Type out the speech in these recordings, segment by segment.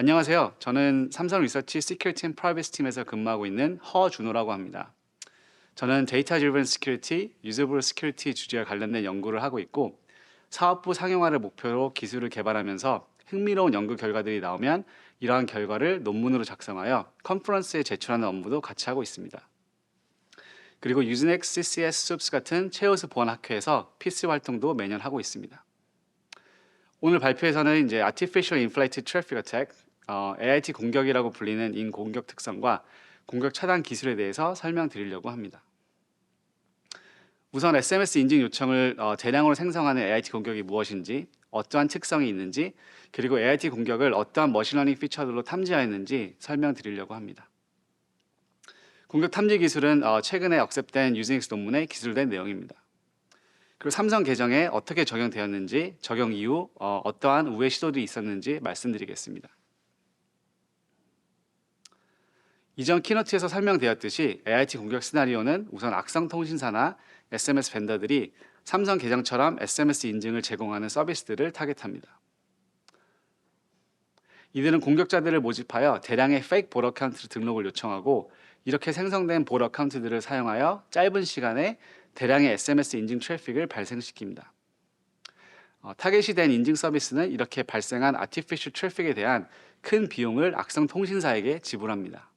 안녕하세요. 저는 삼성 리서치 시큐리티 앤 프라이버시 팀에서 근무하고 있는 허준호라고 합니다. 저는 데이터 드리븐 시큐리티, 유저블 시큐리티 주제와 관련된 연구를 하고 있고 사업부 상용화를 목표로 기술을 개발하면서 흥미로운 연구 결과들이 나오면 이러한 결과를 논문으로 작성하여 컨퍼런스에 제출하는 업무도 같이 하고 있습니다. 그리고 유즈넥 CCS 숲스 같은 최우수 보안 학회에서 PC 활동도 매년 하고 있습니다. 오늘 발표에서는 이제 Artificial Inflated Traffic Attack, 어, AIT 공격이라고 불리는 인공격 특성과 공격 차단 기술에 대해서 설명드리려고 합니다. 우선 SMS 인증 요청을 어, 대량으로 생성하는 AIT 공격이 무엇인지, 어떠한 특성이 있는지, 그리고 AIT 공격을 어떠한 머신러닝 피처들로 탐지하였는지 설명드리려고 합니다. 공격 탐지 기술은 어, 최근에 억셉된 유즈닉스 논문에 기술된 내용입니다. 그리고 삼성 계정에 어떻게 적용되었는지, 적용 이후 어, 어떠한 우회 시도들이 있었는지 말씀드리겠습니다. 이전 키노트에서 설명되었듯이 AIT 공격 시나리오는 우선 악성 통신사나 SMS 벤더들이 삼성 계정처럼 SMS 인증을 제공하는 서비스들을 타겟합니다. 이들은 공격자들을 모집하여 대량의 페이크 볼 어카운트 등록을 요청하고 이렇게 생성된 볼 어카운트들을 사용하여 짧은 시간에 대량의 SMS 인증 트래픽을 발생시킵니다. 어, 타겟이 된 인증 서비스는 이렇게 발생한 아티피셜 트래픽에 대한 큰 비용을 악성 통신사에게 지불합니다.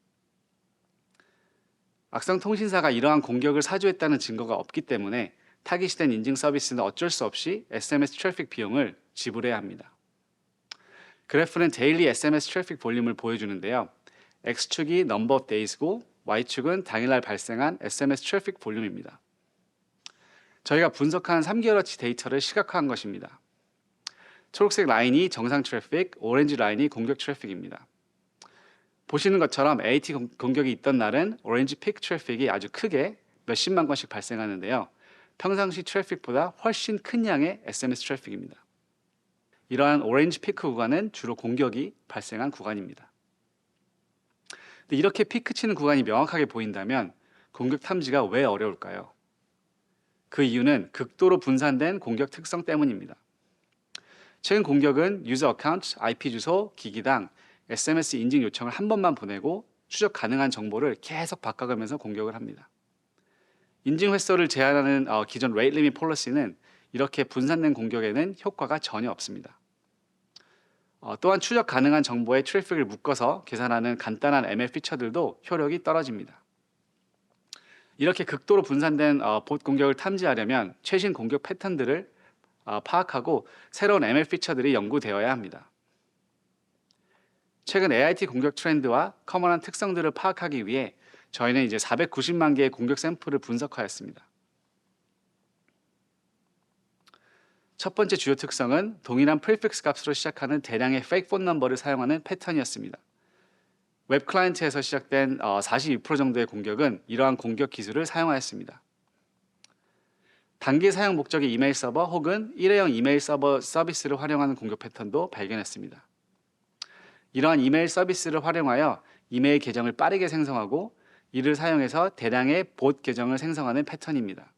악성 통신사가 이러한 공격을 사주했다는 증거가 없기 때문에 타깃이 된 인증 서비스는 어쩔 수 없이 SMS 트래픽 비용을 지불해야 합니다. 그래프는 데일리 SMS 트래픽 볼륨을 보여주는데요. X축이 number of days고 Y축은 당일날 발생한 SMS 트래픽 볼륨입니다. 저희가 분석한 3개월어치 데이터를 시각화한 것입니다. 초록색 라인이 정상 트래픽, 오렌지 라인이 공격 트래픽입니다. 보시는 것처럼 AT 공- 공격이 있던 날은 오렌지 픽 트래픽이 아주 크게 몇십만 건씩 발생하는데요. 평상시 트래픽보다 훨씬 큰 양의 SMS 트래픽입니다. 이러한 오렌지 피크 구간은 주로 공격이 발생한 구간입니다. 이렇게 피크 치는 구간이 명확하게 보인다면 공격 탐지가 왜 어려울까요? 그 이유는 극도로 분산된 공격 특성 때문입니다. 최근 공격은 유저 어카운트, IP 주소, 기기당, SMS 인증 요청을 한 번만 보내고 추적 가능한 정보를 계속 바꿔가면서 공격을 합니다. 인증 횟수를 제한하는 어, 기존 레이트 리밋 폴리시는 이렇게 분산된 공격에는 효과가 전혀 없습니다. 어, 또한 추적 가능한 정보의 트래픽을 묶어서 계산하는 간단한 ML 피처들도 효력이 떨어집니다. 이렇게 극도로 분산된 어, 봇 공격을 탐지하려면 최신 공격 패턴들을 어, 파악하고 새로운 ML 피처들이 연구되어야 합니다. 최근 AIT 공격 트렌드와 커먼한 특성들을 파악하기 위해 저희는 이제 490만 개의 공격 샘플을 분석하였습니다. 첫 번째 주요 특성은 동일한 프리픽스 값으로 시작하는 대량의 페이크 폰 넘버를 사용하는 패턴이었습니다. 웹 클라이언트에서 시작된 어, 42% 정도의 공격은 이러한 공격 기술을 사용하였습니다. 단기 사용 목적의 이메일 서버 혹은 일회용 이메일 서버 서비스를 활용하는 공격 패턴도 발견했습니다. 이러한 이메일 서비스를 활용하여 이메일 계정을 빠르게 생성하고 이를 사용해서 대량의 봇 계정을 생성하는 패턴입니다.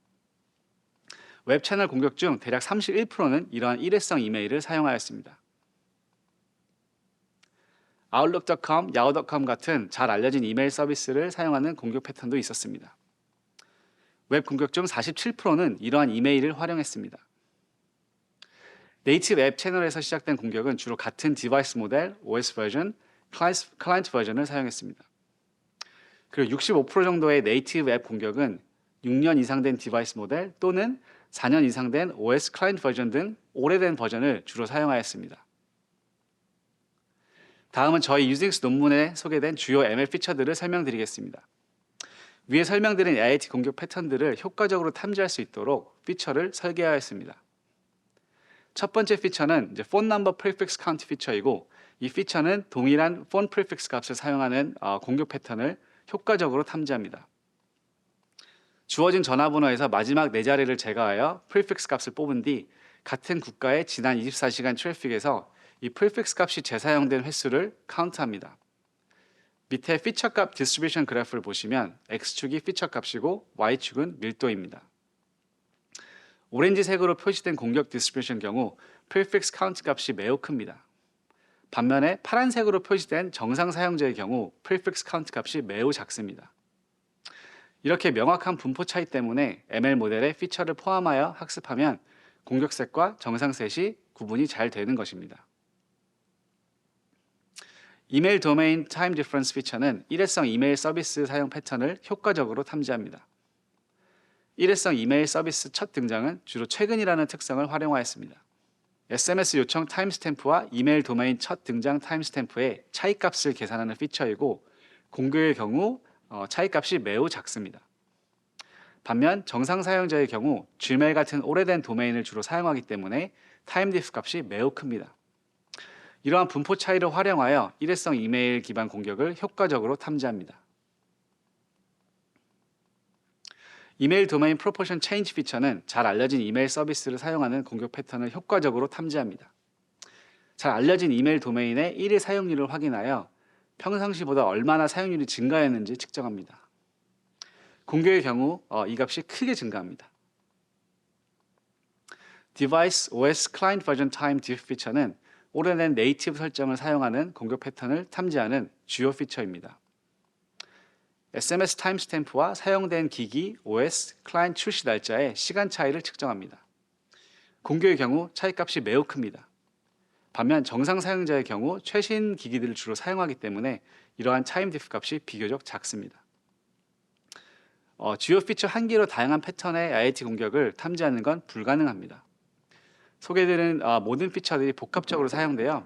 웹 채널 공격 중 대략 31%는 이러한 일회성 이메일을 사용하였습니다. Outlook.com, Yahoo.com 같은 잘 알려진 이메일 서비스를 사용하는 공격 패턴도 있었습니다. 웹 공격 중 47%는 이러한 이메일을 활용했습니다. 네이티브 앱 채널에서 시작된 공격은 주로 같은 디바이스 모델, OS 버전, 클라이스- 클라이언트 버전을 사용했습니다. 그리고 65% 정도의 네이티브 앱 공격은 6년 이상 된 디바이스 모델 또는 4년 이상 된 OS 클라이언트 버전 등 오래된 버전을 주로 사용하였습니다. 다음은 저희 유즈닉스 논문에 소개된 주요 ML 피처들을 설명드리겠습니다. 위에 설명드린 AIT 공격 패턴들을 효과적으로 탐지할 수 있도록 피처를 설계하였습니다. 첫 번째 피처는 이제 프리픽스 카운트 피처이고 이 피처는 동일한 폰 프리픽스 값을 사용하는 어, 공격 패턴을 효과적으로 탐지합니다. 주어진 전화번호에서 마지막 네 자리를 제거하여 프리픽스 값을 뽑은 뒤 같은 국가의 지난 24시간 트래픽에서 이 프리픽스 값이 재사용된 횟수를 카운트합니다. 밑에 피처 값 디스트리뷰션 그래프를 보시면 x축이 피처 값이고 y축은 밀도입니다. 오렌지색으로 표시된 공격 디스트리뷰션 경우 프리픽스 카운트 값이 매우 큽니다. 반면에 파란색으로 표시된 정상 사용자의 경우 prefix count 값이 매우 작습니다. 이렇게 명확한 분포 차이 때문에 ML 모델에 피처를 포함하여 학습하면 공격셋과 정상셋이 구분이 잘 되는 것입니다. 이메일 도메인 타임 디퍼런스 피처는 일회성 이메일 서비스 사용 패턴을 효과적으로 탐지합니다. 일회성 이메일 서비스 첫 등장은 주로 최근이라는 특성을 활용하였습니다. SMS 요청 타임스탬프와 이메일 도메인 첫 등장 타임스탬프의 차이값을 계산하는 피처이고 공격의 경우 어, 차이값이 매우 작습니다. 반면 정상 사용자의 경우 Gmail 같은 오래된 도메인을 주로 사용하기 때문에 타임 디프 값이 매우 큽니다. 이러한 분포 차이를 활용하여 일회성 이메일 기반 공격을 효과적으로 탐지합니다. 이메일 도메인 프로포션 체인지 피처는 잘 알려진 이메일 서비스를 사용하는 공격 패턴을 효과적으로 탐지합니다. 잘 알려진 이메일 도메인의 1일 사용률을 확인하여 평상시보다 얼마나 사용률이 증가했는지 측정합니다. 공격의 경우 어, 이 값이 크게 증가합니다. Device OS Client Version Time diff 피처는 오래된 네이티브 설정을 사용하는 공격 패턴을 탐지하는 주요 피처입니다. SMS 타임스탬프와 사용된 기기, OS, 클라이언트 출시 날짜의 시간 차이를 측정합니다. 공격의 경우 차이값이 매우 큽니다. 반면 정상 사용자의 경우 최신 기기들을 주로 사용하기 때문에 이러한 타임 디프 값이 비교적 작습니다. 어, 주요 피처 한 개로 다양한 패턴의 IoT 공격을 탐지하는 건 불가능합니다. 소개되는 어, 모든 피처들이 복합적으로 사용되어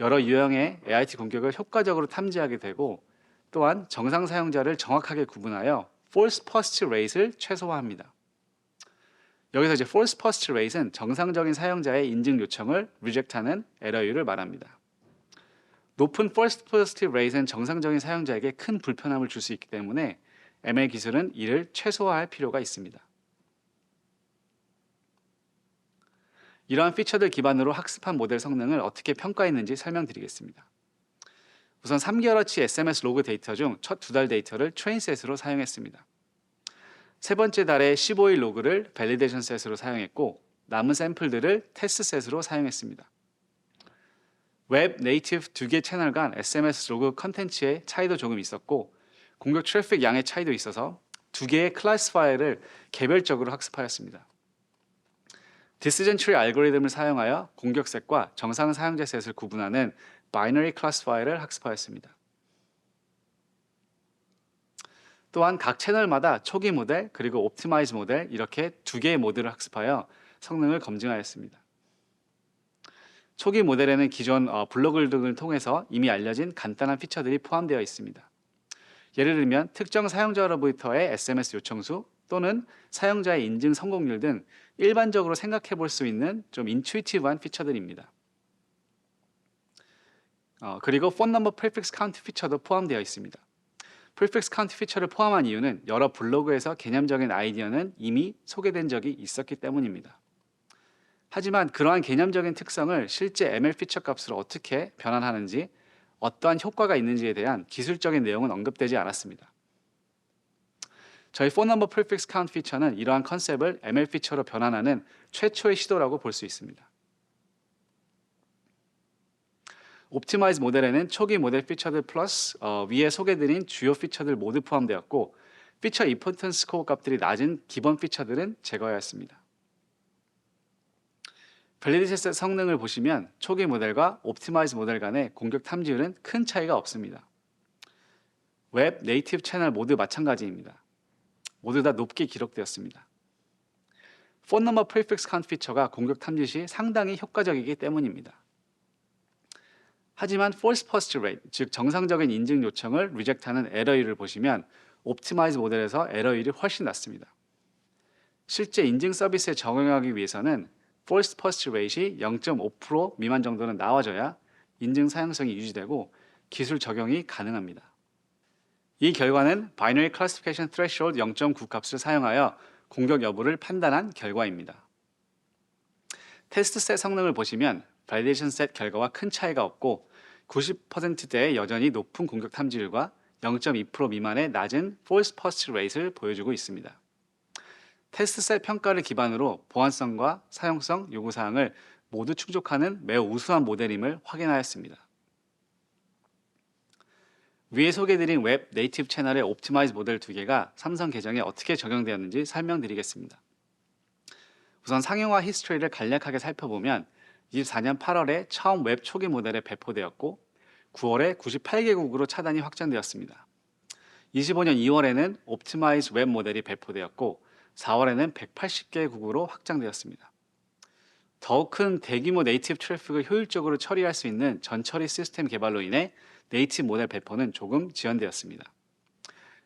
여러 유형의 AIT 공격을 효과적으로 탐지하게 되고 또한 정상 사용자를 정확하게 구분하여 false positive rate를 최소화합니다. 여기서 이제 false positive rate은 정상적인 사용자의 인증 요청을 reject하는 에러율을 말합니다. 높은 false positive rate은 정상적인 사용자에게 큰 불편함을 줄 수 있기 때문에 ML 기술은 이를 최소화할 필요가 있습니다. 이러한 피처들 기반으로 학습한 모델 성능을 어떻게 평가했는지 설명드리겠습니다. 우선 3개월어치 SMS 로그 데이터 중 첫 두 달 데이터를 트레인셋으로 사용했습니다. 세 번째 달에 15일 로그를 밸리데이션 셋으로 사용했고 남은 샘플들을 테스트 셋으로 사용했습니다. 웹, 네이티브 두 개 채널 간 SMS 로그 컨텐츠의 차이도 조금 있었고 공격 트래픽 양의 차이도 있어서 두 개의 클래스 파일을 개별적으로 학습하였습니다. 디스전 트리 알고리즘을 사용하여 공격 셋과 정상 사용자 셋을 구분하는 바이너리 클래스 파일을 학습하였습니다. 또한 각 채널마다 초기 모델 그리고 옵티마이즈 모델 이렇게 두 개의 모델을 학습하여 성능을 검증하였습니다. 초기 모델에는 기존 어, 블로그 등을 통해서 이미 알려진 간단한 피처들이 포함되어 있습니다. 예를 들면 특정 사용자로부터의 SMS 요청수 또는 사용자의 인증 성공률 등 일반적으로 생각해 볼 수 있는 좀 인투이티브한 피처들입니다. 어, 그리고 폰 넘버 프리픽스 카운트 피처도 포함되어 있습니다. 프리픽스 카운트 피처를 포함한 이유는 여러 블로그에서 개념적인 아이디어는 이미 소개된 적이 있었기 때문입니다. 하지만 그러한 개념적인 특성을 실제 ML 피처 값으로 어떻게 변환하는지 어떠한 효과가 있는지에 대한 기술적인 내용은 언급되지 않았습니다. 저희 폰 넘버 프리픽스 카운트 피처는 이러한 컨셉을 ML 피처로 변환하는 최초의 시도라고 볼 수 있습니다. 옵티마이즈 모델에는 초기 모델 피처들 플러스 어, 위에 소개드린 주요 피처들 모두 포함되었고 피처 이포턴스 스코어 값들이 낮은 기본 피처들은 제거하였습니다. 밸리디셋 성능을 보시면 초기 모델과 옵티마이즈 모델 간의 공격 탐지율은 큰 차이가 없습니다. 웹, 네이티브 채널 모두 마찬가지입니다. 모두 다 높게 기록되었습니다. 폰 넘버 프리픽스 카운트 피처가 공격 탐지 시 상당히 효과적이기 때문입니다. 하지만 false positive rate, 즉 정상적인 인증 요청을 리젝트하는 에러율을 보시면 옵티마이즈 모델에서 에러율이 훨씬 낮습니다. 실제 인증 서비스에 적용하기 위해서는 false positive rate이 0.5% 미만 정도는 나와줘야 인증 사용성이 유지되고 기술 적용이 가능합니다. 이 결과는 Binary Classification Threshold 0.9 값을 사용하여 공격 여부를 판단한 결과입니다. 테스트 셋 성능을 보시면 발리데이션 셋 결과와 큰 차이가 없고 90%대의 여전히 높은 공격 탐지율과 0.2% 미만의 낮은 false positive rate를 보여주고 있습니다. 테스트 셋 평가를 기반으로 보안성과 사용성 요구 사항을 모두 충족하는 매우 우수한 모델임을 확인하였습니다. 위에 소개드린 웹 네이티브 채널의 옵티마이즈 모델 두 개가 삼성 계정에 어떻게 적용되었는지 설명드리겠습니다. 우선 상용화 히스토리를 간략하게 살펴보면 24년 8월에 처음 웹 초기 모델에 배포되었고 9월에 98개국으로 차단이 확정되었습니다. 25년 2월에는 옵티마이즈 웹 모델이 배포되었고 4월에는 180개국으로 확장되었습니다. 더욱 큰 대규모 네이티브 트래픽을 효율적으로 처리할 수 있는 전처리 시스템 개발로 인해 네이티브 모델 배포는 조금 지연되었습니다.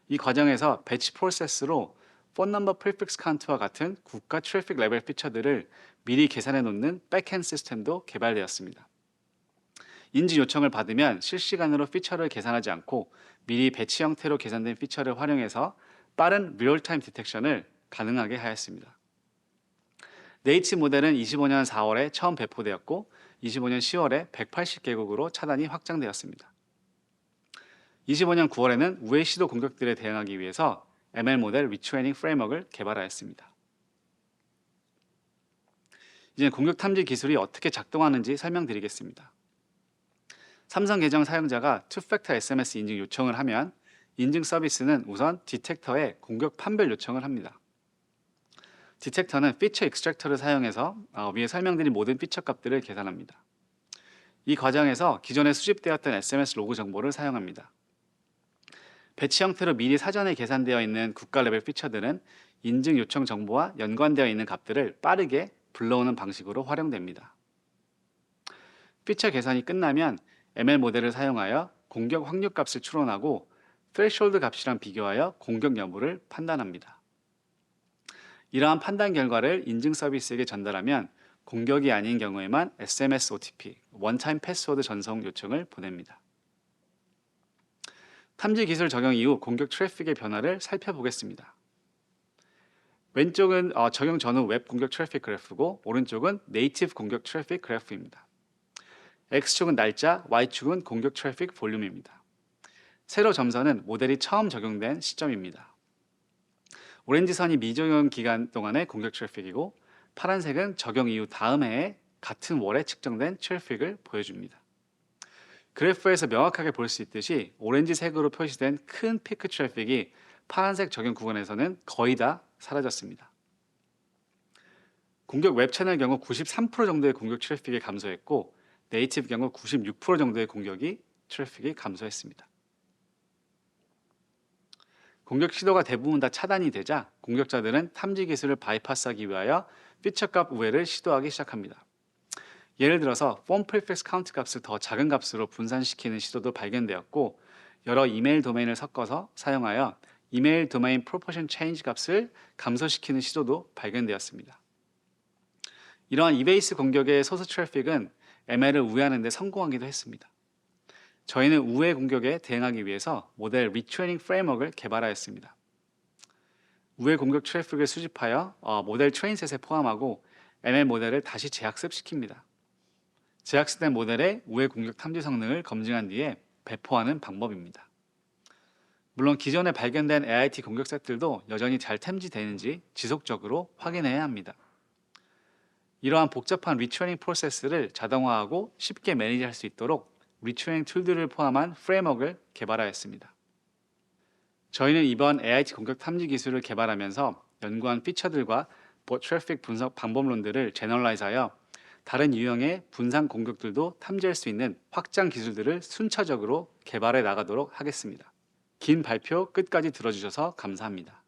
이 과정에서 배치 프로세스로 폰 넘버 프리픽스 카운트와 같은 국가 트래픽 레벨 피처들을 미리 계산해 놓는 백핸드 시스템도 개발되었습니다. 인지 요청을 받으면 실시간으로 피처를 계산하지 않고 미리 배치 형태로 계산된 피처를 활용해서 빠른 리얼타임 디텍션을 가능하게 하였습니다. 네이티브 모델은 25년 4월에 처음 배포되었고 25년 10월에 180개국으로 차단이 확장되었습니다. 25년 9월에는 우회 시도 공격들에 대응하기 위해서 ML 모델 리트레이닝 프레임워크를 개발하였습니다. 이제 공격 탐지 기술이 어떻게 작동하는지 설명드리겠습니다. 삼성 계정 사용자가 투팩터 SMS 인증 요청을 하면 인증 서비스는 우선 디텍터에 공격 판별 요청을 합니다. 디텍터는 피처 익스트랙터를 사용해서 어, 위에 설명드린 모든 피처 값들을 계산합니다. 이 과정에서 기존에 수집되었던 SMS 로그 정보를 사용합니다. 배치 형태로 미리 사전에 계산되어 있는 국가 레벨 피처들은 인증 요청 정보와 연관되어 있는 값들을 빠르게 불러오는 방식으로 활용됩니다. 피처 계산이 끝나면 ML 모델을 사용하여 공격 확률 값을 추론하고 threshold 값이랑 비교하여 공격 여부를 판단합니다. 이러한 판단 결과를 인증 서비스에게 전달하면 공격이 아닌 경우에만 SMS OTP, 원타임 패스워드 전송 요청을 보냅니다. 탐지 기술 적용 이후 공격 트래픽의 변화를 살펴보겠습니다. 왼쪽은 어, 적용 전후 웹 공격 트래픽 그래프고 오른쪽은 네이티브 공격 트래픽 그래프입니다. X축은 날짜, Y축은 공격 트래픽 볼륨입니다. 세로 점선은 모델이 처음 적용된 시점입니다. 오렌지 선이 미적용 기간 동안의 공격 트래픽이고 파란색은 적용 이후 다음 해에 같은 월에 측정된 트래픽을 보여줍니다. 그래프에서 명확하게 볼 수 있듯이 오렌지색으로 표시된 큰 피크 트래픽이 파란색 적용 구간에서는 거의 다 사라졌습니다. 공격 웹 채널 경우 93% 정도의 공격 트래픽이 감소했고 네이티브 경우 96% 정도의 공격이 트래픽이 감소했습니다. 공격 시도가 대부분 다 차단이 되자 공격자들은 탐지 기술을 바이파스하기 위하여 피처 값 우회를 시도하기 시작합니다. 예를 들어서 폼 프리픽스 카운트 값을 더 작은 값으로 분산시키는 시도도 발견되었고 여러 이메일 도메인을 섞어서 사용하여 이메일 도메인 프로포션 체인지 값을 감소시키는 시도도 발견되었습니다. 이러한 이베이스 공격의 소스 트래픽은 ML을 우회하는 데 성공하기도 했습니다. 저희는 우회 공격에 대응하기 위해서 모델 리트레이닝 프레임워크를 개발하였습니다. 우회 공격 트래픽을 수집하여 어, 모델 트레인셋에 포함하고 ML 모델을 다시 재학습시킵니다. 재학습된 모델의 우회 공격 탐지 성능을 검증한 뒤에 배포하는 방법입니다. 물론 기존에 발견된 AIT 공격 셋들도 여전히 잘 탐지되는지 지속적으로 확인해야 합니다. 이러한 복잡한 리트레이닝 프로세스를 자동화하고 쉽게 매니지할 수 있도록 리트레이닝 툴들을 포함한 프레임워크를 개발하였습니다. 저희는 이번 AIT 공격 탐지 기술을 개발하면서 연구한 피처들과 봇 트래픽 분석 방법론들을 제너럴라이즈하여 다른 유형의 분산 공격들도 탐지할 수 있는 확장 기술들을 순차적으로 개발해 나가도록 하겠습니다. 긴 발표 끝까지 들어주셔서 감사합니다.